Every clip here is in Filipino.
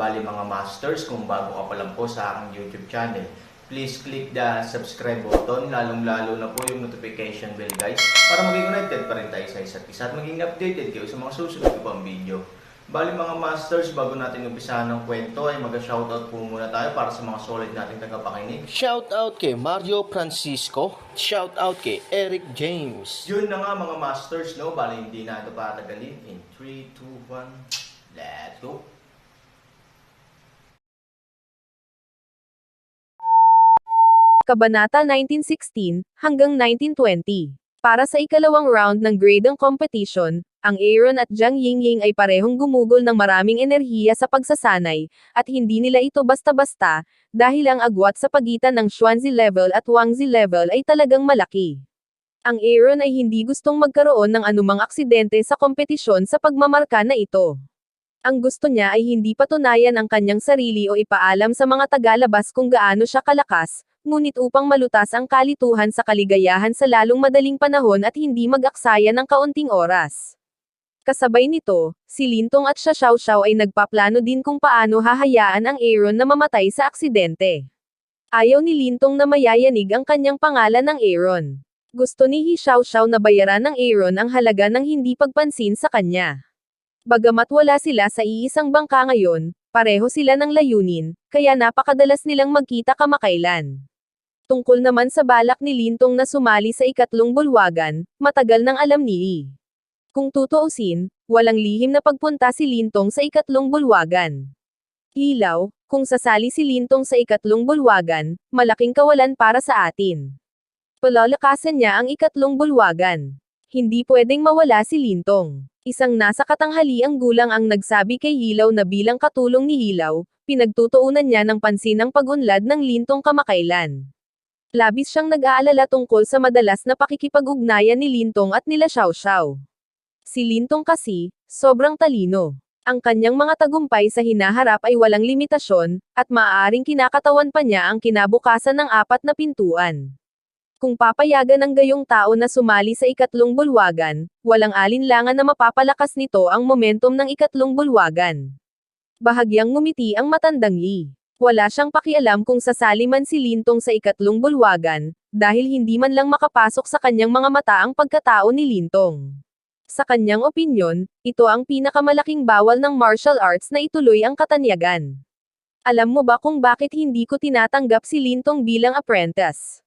Bali mga masters, kung bago ka pa lang po sa aking YouTube channel, please click the subscribe button, lalong-lalo na po yung notification bell guys, para maging connected pa rin tayo sa isa't isa at maging updated kayo sa mga susunod ko pang video. Bali mga masters, bago natin umpisahan ng kwento ay mag-shoutout po muna tayo para sa mga solid nating tagapakinig. Shoutout kay Mario Francisco, shoutout kay Eric James. Yun na nga mga masters, no? Bali hindi na ito patagalin. In 3, 2, 1, let's go! Kabanata 1916 hanggang 1920. Para sa ikalawang round ng grading competition, ang Aaron at Jiang Yingying ay parehong gumugol ng maraming enerhiya sa pagsasanay, at hindi nila ito basta-basta, dahil ang agwat sa pagitan ng Xuanzi level at Wangzi level ay talagang malaki. Ang Aaron ay hindi gustong magkaroon ng anumang aksidente sa kompetisyon sa pagmamarka na ito. Ang gusto niya ay hindi patunayan ang kanyang sarili o ipaalam sa mga tagalabas kung gaano siya kalakas, ngunit upang malutas ang kalituhan sa kaligayahan sa lalong madaling panahon at hindi mag-aksaya ng kaunting oras. Kasabay nito, si Lintong at siya Xiao Xiao ay nagpaplano din kung paano hahayaan ang Aaron na mamatay sa aksidente. Ayaw ni Lintong na mayayanig ang kanyang pangalan ng Aaron. Gusto ni Hi Xiao Xiao na bayaran ng Aaron ang halaga ng hindi pagpansin sa kanya. Bagamat wala sila sa iisang bangka ngayon, pareho sila ng layunin, kaya napakadalas nilang magkita kamakailan. Tungkol naman sa balak ni Lintong na sumali sa ikatlong bulwagan, matagal nang alam ni Yi. Kung tutuusin, walang lihim na pagpunta si Lintong sa ikatlong bulwagan. Ilaw, kung sasali si Lintong sa ikatlong bulwagan, malaking kawalan para sa atin. Palalakasan niya ang ikatlong bulwagan. Hindi pwedeng mawala si Lintong. Isang nasa katanghaliang gulang ang nagsabi kay Hilaw na bilang katulong ni Hilaw, pinagtutuunan niya ng pansin ang pagunlad ng Lintong kamakailan. Labis siyang nag-aalala tungkol sa madalas na pakikipag-ugnayan ni Lintong at nila Xiao Xiao. Si Lintong kasi, sobrang talino. Ang kanyang mga tagumpay sa hinaharap ay walang limitasyon, at maaaring kinakatawan pa niya ang kinabukasan ng apat na pintuan. Kung papayagan ng gayong tao na sumali sa ikatlong bulwagan, walang alinlangan na mapapalakas nito ang momentum ng ikatlong bulwagan. Bahagyang ngumiti ang matandang Yi. Wala siyang pakialam kung sasali man si Lintong sa ikatlong bulwagan, dahil hindi man lang makapasok sa kanyang mga mata ang pagkatao ni Lintong. Sa kanyang opinyon, ito ang pinakamalaking bawal ng martial arts na ituloy ang katanyagan. Alam mo ba kung bakit hindi ko tinatanggap si Lintong bilang apprentice?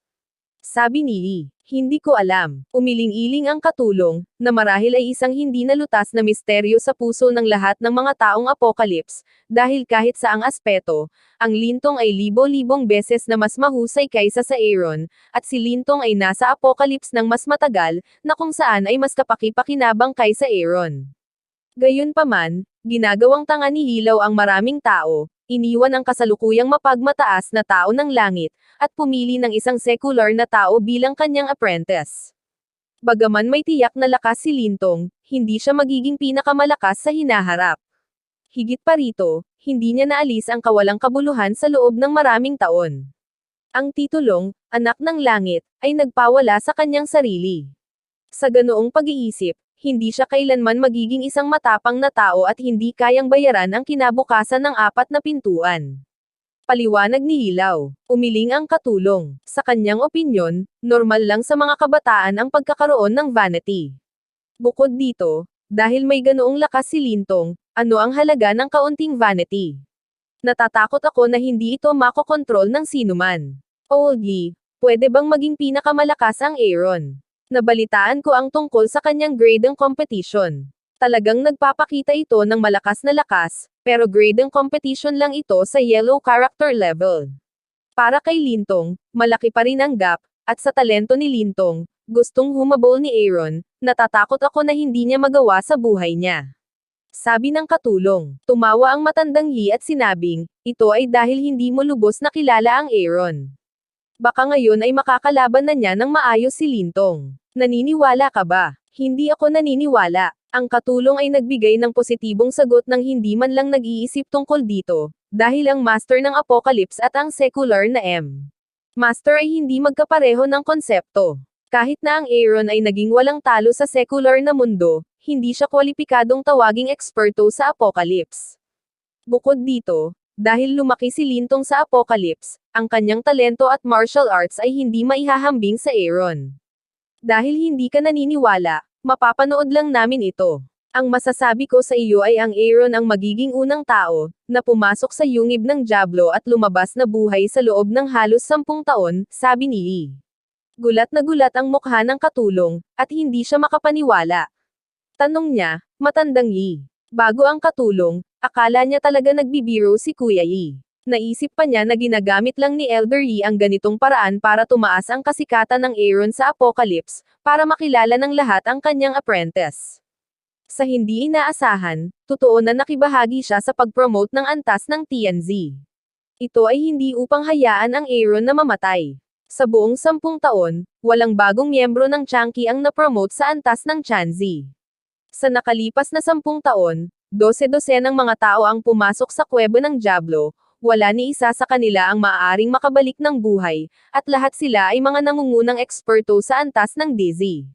Sabi ni Yi, hindi ko alam. Umiling-iling ang katulong, na marahil ay isang hindi nalutas na misteryo sa puso ng lahat ng mga taong apocalypse, dahil kahit sa ang aspeto, ang Lintong ay libo-libong beses na mas mahusay kaysa sa Aaron, at si Lintong ay nasa apocalypse ng mas matagal, na kung saan ay mas kapaki-pakinabang kaysa Aaron. Gayunpaman, ginagawang tanga ni Hilaw ang maraming tao, iniwan ang kasalukuyang mapagmataas na tao ng langit, at pumili ng isang secular na tao bilang kanyang apprentice. Bagaman may tiyak na lakas si Lintong, hindi siya magiging pinakamalakas sa hinaharap. Higit pa rito, hindi niya naalis ang kawalang kabuluhan sa loob ng maraming taon. Ang titulong, Anak ng Langit, ay nagpawala sa kanyang sarili. Sa ganoong pag-iisip, hindi siya kailanman magiging isang matapang na tao at hindi kayang bayaran ang kinabukasan ng apat na pintuan. Paliwanag ni Hilaw. Umiling ang katulong. Sa kanyang opinyon, normal lang sa mga kabataan ang pagkakaroon ng vanity. Bukod dito, dahil may ganoong lakas si Lintong, ano ang halaga ng kaunting vanity? Natatakot ako na hindi ito makokontrol ng sinuman. Oldie, pwede bang maging pinakamalakas ang Aaron? Nabalitaan ko ang tungkol sa kanyang grading competition. Talagang nagpapakita ito ng malakas na lakas, pero grading competition lang ito sa yellow character level. Para kay Lintong, malaki pa rin ang gap, at sa talento ni Lintong, gustong humabol ni Aaron, natatakot ako na hindi niya magawa sa buhay niya. Sabi ng katulong, tumawa ang matandang Yi at sinabing, ito ay dahil hindi mo lubos na kilala ang Aaron. Baka ngayon ay makakalaban na niya ng maayos si Lintong. Naniniwala ka ba? Hindi ako naniniwala. Ang katulong ay nagbigay ng positibong sagot ng hindi man lang nag-iisip tungkol dito, dahil ang master ng Apocalypse at ang secular na M. Master ay hindi magkapareho ng konsepto. Kahit na ang Aaron ay naging walang talo sa secular na mundo, hindi siya kwalipikadong tawaging eksperto sa Apocalypse. Bukod dito, dahil lumaki si Lintong sa Apocalypse, ang kanyang talento at martial arts ay hindi maihahambing sa Aaron. Dahil hindi ka naniniwala, mapapanood lang namin ito. Ang masasabi ko sa iyo ay ang Aaron ang magiging unang tao, na pumasok sa yungib ng Diablo at lumabas na buhay sa loob ng halos sampung taon, sabi ni Lee. Gulat na gulat ang mukha ng katulong, at hindi siya makapaniwala. Tanong niya, matandang Yi. Bago ang katulong, akala niya talaga nagbibiro si Kuya Yi. Naisip pa niya na ginagamit lang ni Elder Yi ang ganitong paraan para tumaas ang kasikatan ng Aaron sa Apocalypse, para makilala ng lahat ang kanyang apprentice. Sa hindi inaasahan, totoo na nakibahagi siya sa pag-promote ng antas ng TNZ. Ito ay hindi upang hayaan ang Aaron na mamatay. Sa buong sampung taon, walang bagong miyembro ng Changki ang na-promote sa antas ng Chanzi. Sa nakalipas na sampung taon, dose-dose ng mga tao ang pumasok sa kwebo ng Diablo, wala ni isa sa kanila ang maaaring makabalik ng buhay, at lahat sila ay mga nangungunang eksperto sa antas ng Dizzy.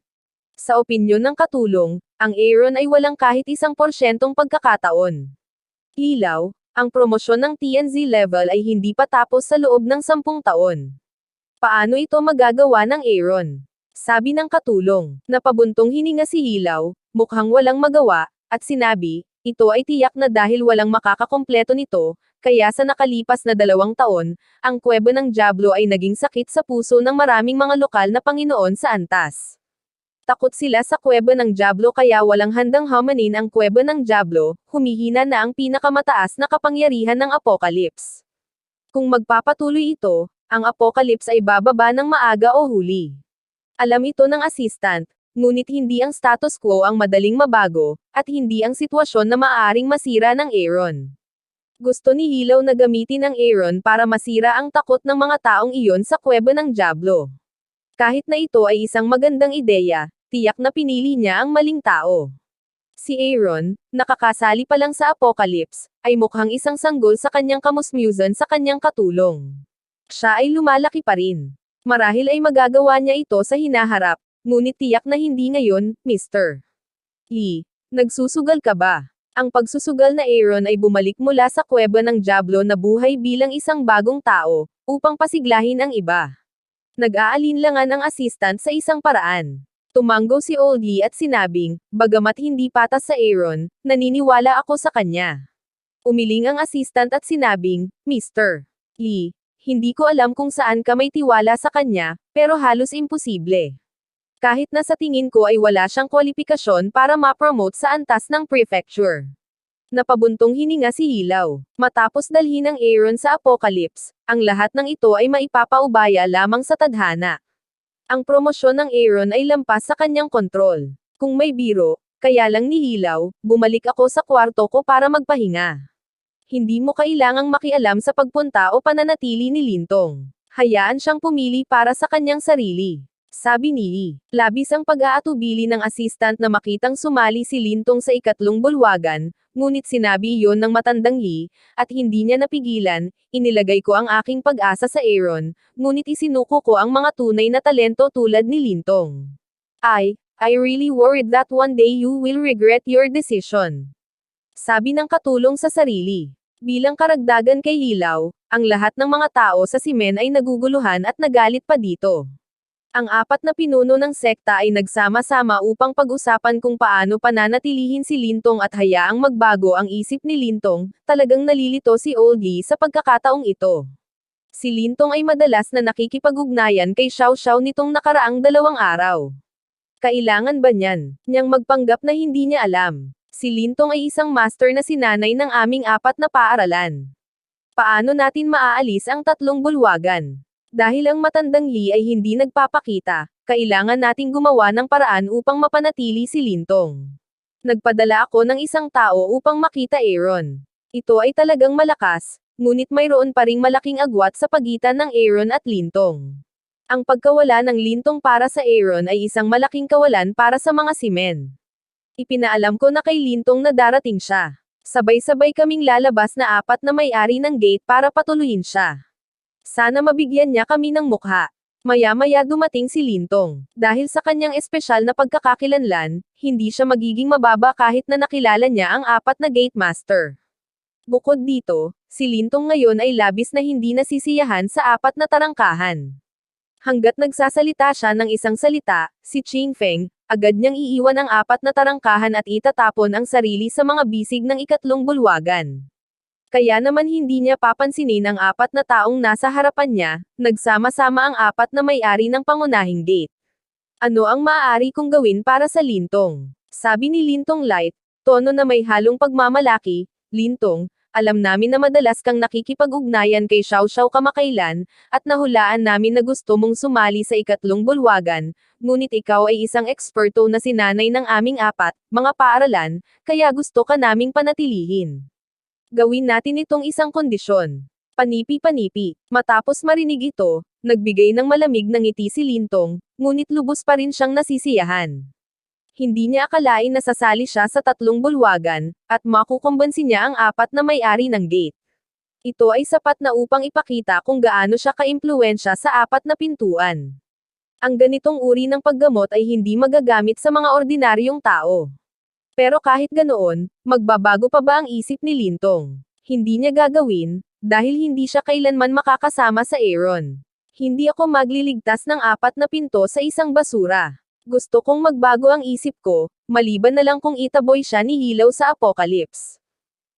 Sa opinyon ng katulong, ang Aaron ay walang kahit isang porsyentong pagkakataon. Ilaw, ang promosyon ng TNZ level ay hindi pa tapos sa loob ng sampung taon. Paano ito magagawa ng Aaron? Sabi ng katulong, napabuntong hininga si Hilaw, mukhang walang magawa, at sinabi, ito ay tiyak na dahil walang makakakompleto nito, kaya sa nakalipas na dalawang taon, ang kwebo ng Diablo ay naging sakit sa puso ng maraming mga lokal na Panginoon sa antas. Takot sila sa kwebo ng Diablo kaya walang handang hamanin ang kwebo ng Diablo, humihina na ang pinakamataas na kapangyarihan ng Apocalypse. Kung magpapatuloy ito, ang Apocalypse ay bababa ng maaga o huli. Alam ito ng assistant, ngunit hindi ang status quo ang madaling mabago, at hindi ang sitwasyon na maaaring masira ng Aaron. Gusto ni Hilaw na gamitin ang Aaron para masira ang takot ng mga taong iyon sa kwebo ng Diablo. Kahit na ito ay isang magandang ideya, tiyak na pinili niya ang maling tao. Si Aaron, nakakasali pa lang sa Apocalypse, ay mukhang isang sanggol sa kanyang kamusmusan sa kanyang katulong. Siya ay lumalaki pa rin. Marahil ay magagawa niya ito sa hinaharap, ngunit tiyak na hindi ngayon, Mr. Lee. Nagsusugal ka ba? Ang pagsusugal na Aaron ay bumalik mula sa kweba ng Diablo na buhay bilang isang bagong tao, upang pasiglahin ang iba. Nag-aalinlangan ang assistant sa isang paraan. Tumanggo si Oldie at sinabing, bagamat hindi patas sa Aaron, naniniwala ako sa kanya. Umiling ang assistant at sinabing, Mr. Lee, hindi ko alam kung saan ka may tiwala sa kanya, pero halos imposible. Kahit na sa tingin ko ay wala siyang kwalifikasyon para ma-promote sa antas ng prefecture. Napabuntong hininga si Hilaw. Matapos dalhin ng Aaron sa Apocalypse, ang lahat ng ito ay maipapaubaya lamang sa tadhana. Ang promosyon ng Aaron ay lampas sa kanyang kontrol. Kung may biro, kaya lang ni Hilaw, bumalik ako sa kwarto ko para magpahinga. Hindi mo kailangang makialam sa pagpunta o pananatili ni Lintong. Hayaan siyang pumili para sa kanyang sarili. Sabi ni Yi. Labis ang pag-aatubili ng assistant na makitang sumali si Lintong sa ikatlong bulwagan, ngunit sinabi iyon ng matandang Yi, at hindi niya napigilan, inilagay ko ang aking pag-asa sa Aaron, ngunit isinuko ko ang mga tunay na talento tulad ni Lintong. I, I really worried that one day you will regret your decision. Sabi ng katulong sa sarili. Bilang karagdagan kay Hilaw, ang lahat ng mga tao sa simen ay naguguluhan at nagalit pa dito. Ang apat na pinuno ng sekta ay nagsama-sama upang pag-usapan kung paano pananatilihin si Lintong at hayaang magbago ang isip ni Lintong, talagang nalilito si Oldie sa pagkakataong ito. Si Lintong ay madalas na nakikipag-ugnayan kay Xiao Xiao nitong nakaraang dalawang araw. Kailangan ba niyan, niyang magpanggap na hindi niya alam? Si Lintong ay isang master na sinanay ng aming apat na paaralan. Paano natin maaalis ang tatlong bulwagan? Dahil ang matandang Lee ay hindi nagpapakita, kailangan nating gumawa ng paraan upang mapanatili si Lintong. Nagpadala ako ng isang tao upang makita Aaron. Ito ay talagang malakas, ngunit mayroon pa ring malaking agwat sa pagitan ng Aaron at Lintong. Ang pagkawala ng Lintong para sa Aaron ay isang malaking kawalan para sa mga simen. Ipinaalam ko na kay Lintong na darating siya. Sabay-sabay kaming lalabas na apat na may-ari ng gate para patuloyin siya. Sana mabigyan niya kami ng mukha. Maya-maya dumating si Lintong. Dahil sa kanyang espesyal na pagkakakilanlan, hindi siya magiging mababa kahit na nakilala niya ang apat na gate master. Bukod dito, si Lintong ngayon ay labis na hindi nasisiyahan sa apat na tarangkahan. Hanggat nagsasalita siya ng isang salita, si Ching Feng, agad niyang iiwan ang apat na tarangkahan at itatapon ang sarili sa mga bisig ng ikatlong bulwagan. Kaya naman hindi niya papansinin ang apat na taong nasa harapan niya, nagsama-sama ang apat na may-ari ng pangunahing gate. Ano ang maaari kong gawin para sa Lintong? Sabi ni Lintong Light, tono na may halong pagmamalaki, Lintong, alam namin na madalas kang nakikipag-ugnayan kay Xiao Xiao kamakailan, at nahulaan namin na gusto mong sumali sa ikatlong bulwagan, ngunit ikaw ay isang eksperto na sinanay ng aming apat, mga paaralan, kaya gusto ka naming panatilihin. Gawin natin itong isang kondisyon. Panipi-panipi. Matapos marinig ito, nagbigay ng malamig ng ngiti si Lintong, ngunit lubos pa rin siyang nasisiyahan. Hindi niya akalain na sasali siya sa tatlong bulwagan, at makukumbansi niya ang apat na may-ari ng gate. Ito ay sapat na upang ipakita kung gaano siya kaimpluensya sa apat na pintuan. Ang ganitong uri ng paggamot ay hindi magagamit sa mga ordinaryong tao. Pero kahit ganoon, magbabago pa ba ang isip ni Lintong? Hindi niya gagawin, dahil hindi siya kailanman makakasama sa Aaron. Hindi ako magliligtas ng apat na pinto sa isang basura. Gusto kong magbago ang isip ko, maliban na lang kung itaboy siya ni Hilaw sa Apocalypse.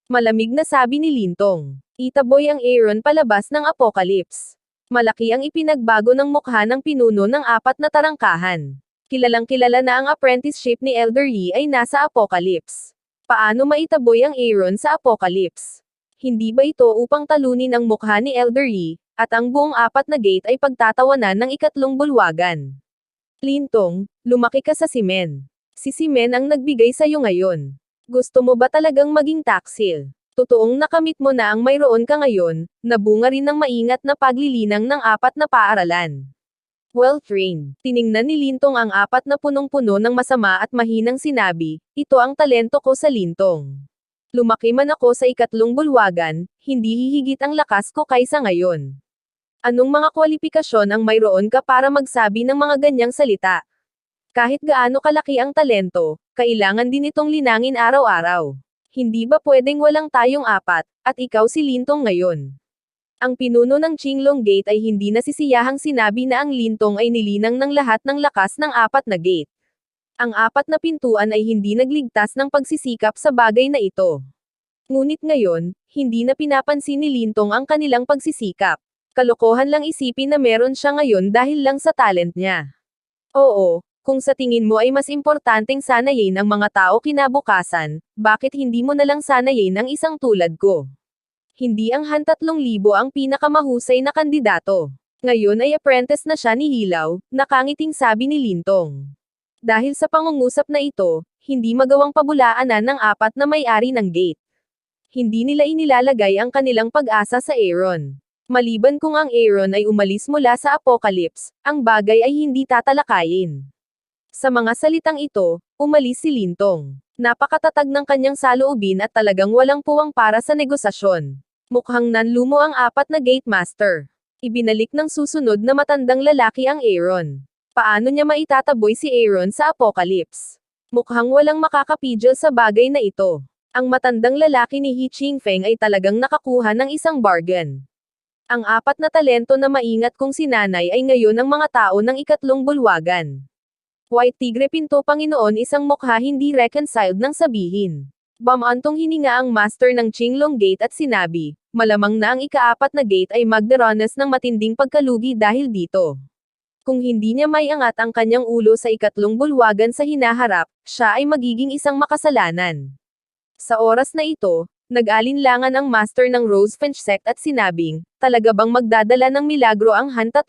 Malamig na sabi ni Lintong. Itaboy ang Aaron palabas ng Apocalypse. Malaki ang ipinagbago ng mukha ng pinuno ng apat na tarangkahan. Kilalang kilala na ang apprenticeship ni Elder Yi ay nasa Apocalypse. Paano maitaboy ang Aaron sa Apocalypse? Hindi ba ito upang talunin ang mukha ni Elder Yi, at ang buong apat na gate ay pagtatawanan ng ikatlong bulwagan? Lintong, lumaki ka sa simen. Si simen ang nagbigay sa'yo ngayon. Gusto mo ba talagang maging taksil? Totoong nakamit mo na ang mayroon ka ngayon, nabunga rin ng maingat na paglilinang ng apat na paaralan. Well-trained. Tiningnan ni Lintong ang apat na punong-puno ng masama at mahinang sinabi, ito ang talento ko sa Lintong. Lumaki man ako sa ikatlong bulwagan, hindi hihigit ang lakas ko kaysa ngayon. Anong mga kwalifikasyon ang mayroon ka para magsabi ng mga ganyang salita? Kahit gaano kalaki ang talento, kailangan din itong linangin araw-araw. Hindi ba pwedeng walang tayong apat, at ikaw si Lintong ngayon? Ang pinuno ng Qinglong Gate ay hindi nasisiyahang sinabi na ang Lintong ay nilinang ng lahat ng lakas ng apat na gate. Ang apat na pintuan ay hindi nagligtas ng pagsisikap sa bagay na ito. Ngunit ngayon, hindi na pinapansin ni Lintong ang kanilang pagsisikap. Kalokohan lang isipin na meron siya ngayon dahil lang sa talent niya. Oo, kung sa tingin mo ay mas importanteng sanayin ang mga tao kinabukasan, bakit hindi mo na lang sanayin ang isang tulad ko? Hindi ang Han 3,000 ang pinakamahusay na kandidato. Ngayon ay apprentice na siya ni Hilaw, nakangiting sabi ni Lintong. Dahil sa pangungusap na ito, hindi magawang pabulaanan ng apat na may-ari ng gate. Hindi nila inilalagay ang kanilang pag-asa sa Aaron. Maliban kung ang Aaron ay umalis mula sa Apocalypse, ang bagay ay hindi tatalakayin. Sa mga salitang ito, umalis si Lintong. Napakatatag ng kanyang saloobin at talagang walang puwang para sa negosasyon. Mukhang nanlumo ang apat na gate master. Ibinalik ng susunod na matandang lalaki ang Aaron. Paano niya maitataboy si Aaron sa Apocalypse? Mukhang walang makakapidyo sa bagay na ito. Ang matandang lalaki ni He Chingfeng ay talagang nakakuha ng isang bargain. Ang apat na talento na maingat kong sinanay ay ngayon ang mga tao ng ikatlong bulwagan. White Tigre Pinto Panginoon isang mukha hindi reconciled nang sabihin. Bamantong hininga ang master ng Qinglong Gate at sinabi, malamang na ang ikaapat na gate ay magdaranas ng matinding pagkalugi dahil dito. Kung hindi niya may angat ang kanyang ulo sa ikatlong bulwagan sa hinaharap, siya ay magiging isang makasalanan. Sa oras na ito, nag-alinlangan ang master ng Rosefinch sect at sinabing, talaga bang magdadala ng milagro ang Han 3,000?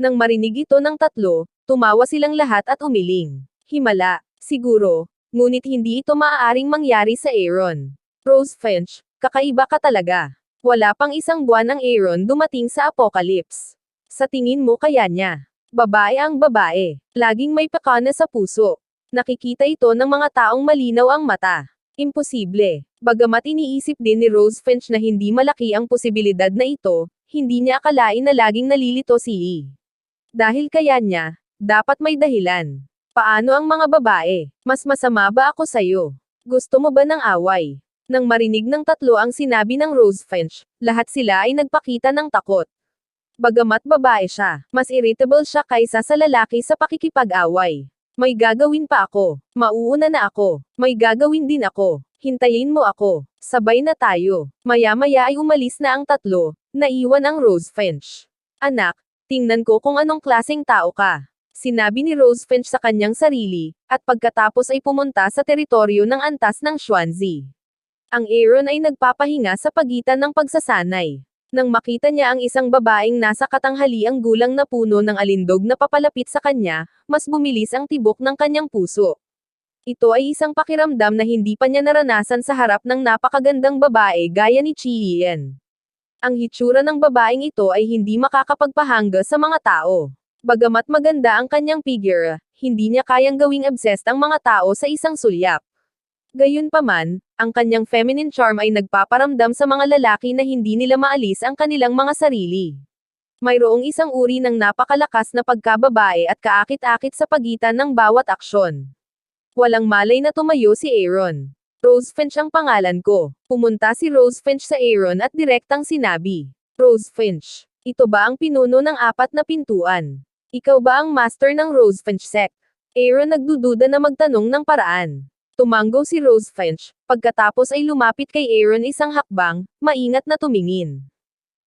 Nang marinig ito ng tatlo, tumawa silang lahat at umiling. Himala, siguro, ngunit hindi ito maaaring mangyari sa Aaron. Rose Finch, kakaiba ka talaga. Wala pang isang buwan ang Aaron dumating sa Apocalypse. Sa tingin mo kaya niya? Babae ang babae. Laging may pakana sa puso. Nakikita ito ng mga taong malinaw ang mata. Imposible. Bagamat iniisip din ni Rose Finch na hindi malaki ang posibilidad na ito, hindi niya akalain na laging nalilito si Lee. Dahil kaya niya, dapat may dahilan. Paano ang mga babae? Mas masama ba ako sa'yo? Gusto mo ba ng away? Nang marinig ng tatlo ang sinabi ng Rose Finch, lahat sila ay nagpakita ng takot. Bagamat babae siya, mas irritable siya kaysa sa lalaki sa pakikipag-away. May gagawin pa ako. Mauuna na ako. May gagawin din ako. Hintayin mo ako. Sabay na tayo. Maya-maya ay umalis na ang tatlo. Naiwan ang Rose Finch. Anak, tingnan ko kung anong klaseng tao ka. Sinabi ni Rose Finch sa kanyang sarili, at pagkatapos ay pumunta sa teritoryo ng antas ng Swansea. Ang Aaron ay nagpapahinga sa pagitan ng pagsasanay. Nang makita niya ang isang babaeng nasa katanghaliang gulang na puno ng alindog na papalapit sa kanya, mas bumilis ang tibok ng kanyang puso. Ito ay isang pakiramdam na hindi pa niya naranasan sa harap ng napakagandang babae gaya ni Chi Yen. Ang hitsura ng babaeng ito ay hindi makakapagpahanga sa mga tao. Bagamat maganda ang kanyang figure, hindi niya kayang gawing obsessed ang mga tao sa isang sulyap. Gayunpaman, ang kanyang feminine charm ay nagpaparamdam sa mga lalaki na hindi nila maalis ang kanilang mga sarili. Mayroong isang uri ng napakalakas na pagkababae at kaakit-akit sa pagitan ng bawat aksyon. Walang malay na tumayo si Aaron. Rose Finch ang pangalan ko. Pumunta si Rose Finch sa Aaron at direktang sinabi, Rose Finch, ito ba ang pinuno ng apat na pintuan? Ikaw ba ang master ng Rose Finch sect? Aaron nagdududa na magtanong ng paraan. Tumango si Rose Finch, pagkatapos ay lumapit kay Aaron isang hakbang, maingat na tumingin.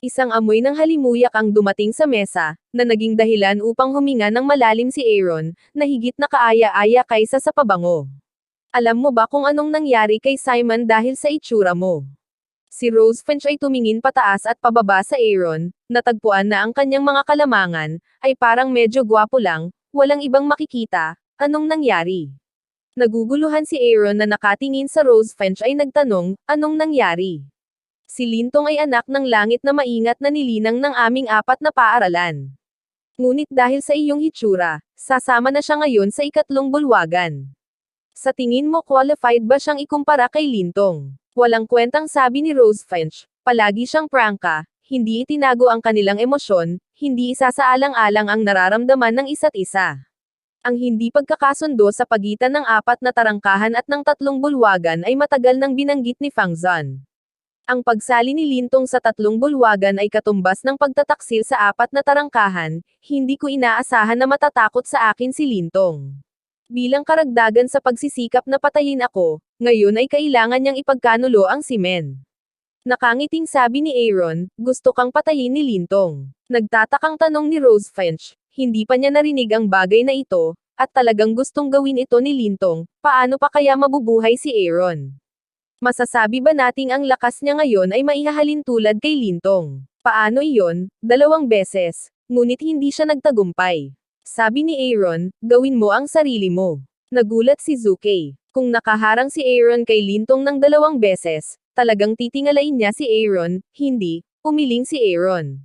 Isang amoy ng halimuyak ang dumating sa mesa, na naging dahilan upang huminga ng malalim si Aaron, na higit na kaaya-aya kaysa sa pabango. Alam mo ba kung anong nangyari kay Simon dahil sa itsura mo? Si Rose Finch ay tumingin pataas at pababa sa Aaron, natagpuan na ang kanyang mga kalamangan, ay parang medyo gwapo lang, walang ibang makikita, anong nangyari? Naguguluhan si Aaron na nakatingin sa Rose Finch ay nagtanong, anong nangyari? Si Lintong ay anak ng langit na maingat na nilinang ng aming apat na paaralan. Ngunit dahil sa iyong hitsura, sasama na siya ngayon sa ikatlong bulwagan. Sa tingin mo qualified ba siyang ikumpara kay Lintong? Walang kwentang sabi ni Rose Finch, palagi siyang prangka, hindi itinago ang kanilang emosyon, hindi isasaalang-alang ang nararamdaman ng isa't isa. Ang hindi pagkakasundo sa pagitan ng apat na tarangkahan at ng tatlong bulwagan ay matagal nang binanggit ni Fang Zan. Ang pagsali ni Lintong sa tatlong bulwagan ay katumbas ng pagtataksil sa apat na tarangkahan, hindi ko inaasahan na matatakot sa akin si Lintong. Bilang karagdagan sa pagsisikap na patayin ako, ngayon ay kailangan niyang ipagkanulo ang simen. Nakangiting sabi ni Aaron, gusto kang patayin ni Lintong. Nagtatakang tanong ni Rose Finch, hindi pa niya narinig ang bagay na ito, at talagang gustong gawin ito ni Lintong, paano pa kaya mabubuhay si Aaron? Masasabi ba nating ang lakas niya ngayon ay maihahalin tulad kay Lintong? Paano iyon? Dalawang beses, ngunit hindi siya nagtagumpay. Sabi ni Aaron, gawin mo ang sarili mo. Nagulat si Zuke. Kung nakaharang si Aaron kay Lintong ng dalawang beses, talagang titingalain niya si Aaron, hindi, umiling si Aaron.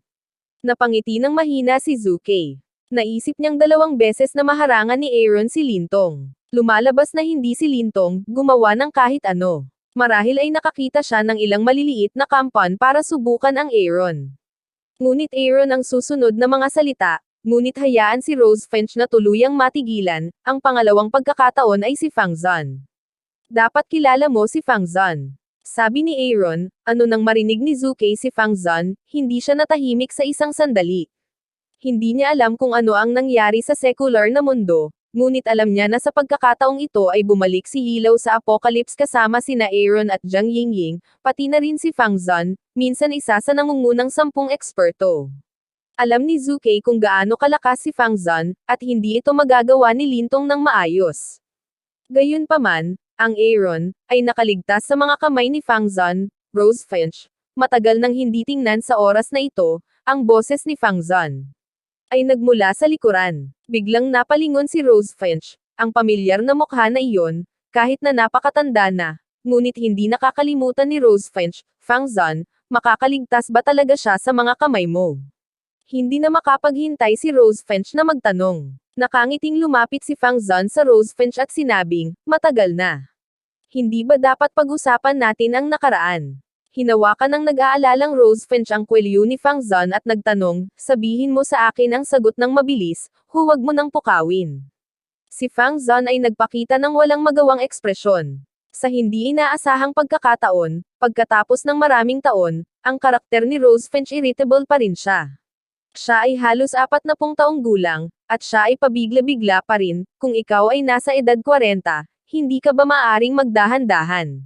Napangiti ng mahina si Zuke. Naisip niyang dalawang beses na maharangan ni Aaron si Lintong. Lumalabas na hindi si Lintong, gumawa ng kahit ano. Marahil ay nakakita siya ng ilang maliliit na kampan para subukan ang Aaron. Ngunit Aaron ang susunod na mga salita, ngunit hayaan si Rose Finch na tuluyang matigilan, ang pangalawang pagkakataon ay si Fang Zan. Dapat kilala mo si Fang Zan. Sabi ni Aaron, ano nang marinig ni Zuke si Fang Zan, hindi siya natahimik sa isang sandali. Hindi niya alam kung ano ang nangyari sa secular na mundo, ngunit alam niya na sa pagkakataong ito ay bumalik si Hilaw sa Apocalypse kasama sina Aaron at Jiang Yingying, pati na rin si Fang Zan, minsan isa sa nangungunang sampung eksperto. Alam ni Zuke kung gaano kalakas si Fang Zan, at hindi ito magagawa ni Lintong ng maayos. Gayunpaman, ang Aaron, ay nakaligtas sa mga kamay ni Fang Zan, Rose Finch. Matagal nang hindi tingnan sa oras na ito, ang boses ni Fang Zan. ay nagmula sa likuran. Biglang napalingon si Rose Finch, ang pamilyar na mukha na iyon, kahit na napakatanda na. Ngunit hindi nakakalimutan ni Rose Finch, Fang Zan, makakaligtas ba talaga siya sa mga kamay mo? Hindi na makapaghintay si Rose Finch na magtanong. Nakangiting lumapit si Fang Zan sa Rose Finch at sinabing, matagal na. Hindi ba dapat pag-usapan natin ang nakaraan? Hinawakan ng nag-aalalang Rose Finch ang kwelyo ni Fang Zan at nagtanong, sabihin mo sa akin ang sagot ng mabilis, huwag mo nang pukawin. Si Fang Zan ay nagpakita ng walang magawang ekspresyon. Sa hindi inaasahang pagkakataon, pagkatapos ng maraming taon, ang karakter ni Rose Finch irritable pa rin siya. Siya ay halos apat na pung taong gulang, at siya ay pabigla-bigla pa rin, kung ikaw ay nasa edad 40, hindi ka ba maaring magdahan-dahan?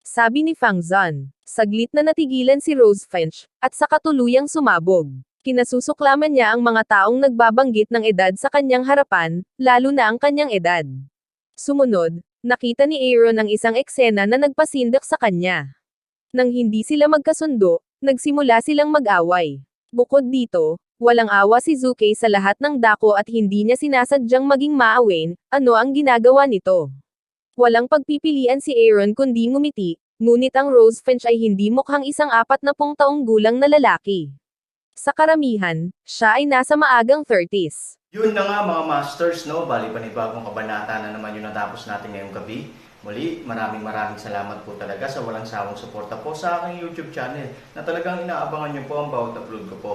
Sabi ni Fang Zan. Saglit na natigilan si Rose Finch, at sa katuluyang sumabog. Kinasusuklaman niya ang mga taong nagbabanggit ng edad sa kanyang harapan, lalo na ang kanyang edad. Sumunod, nakita ni Aaron ang isang eksena na nagpasindak sa kanya. Nang hindi sila magkasundo, nagsimula silang mag-away. Bukod dito, walang awa si Zuke sa lahat ng dako at hindi niya sinasadyang maging maawain, ano ang ginagawa nito. Walang pagpipilian si Aaron kundi ngumiti, ngunit ang Rose Finch ay hindi mukhang isang apat na pung taong gulang na lalaki. Sa karamihan, siya ay nasa maagang 30s. Yun na nga mga masters, no? Bali panibagong kabanata na naman yung natapos natin ngayong gabi. Muli, maraming maraming salamat po talaga sa walang sawang suporta po sa aking YouTube channel na talagang inaabangan nyo po ang bawat upload ko po.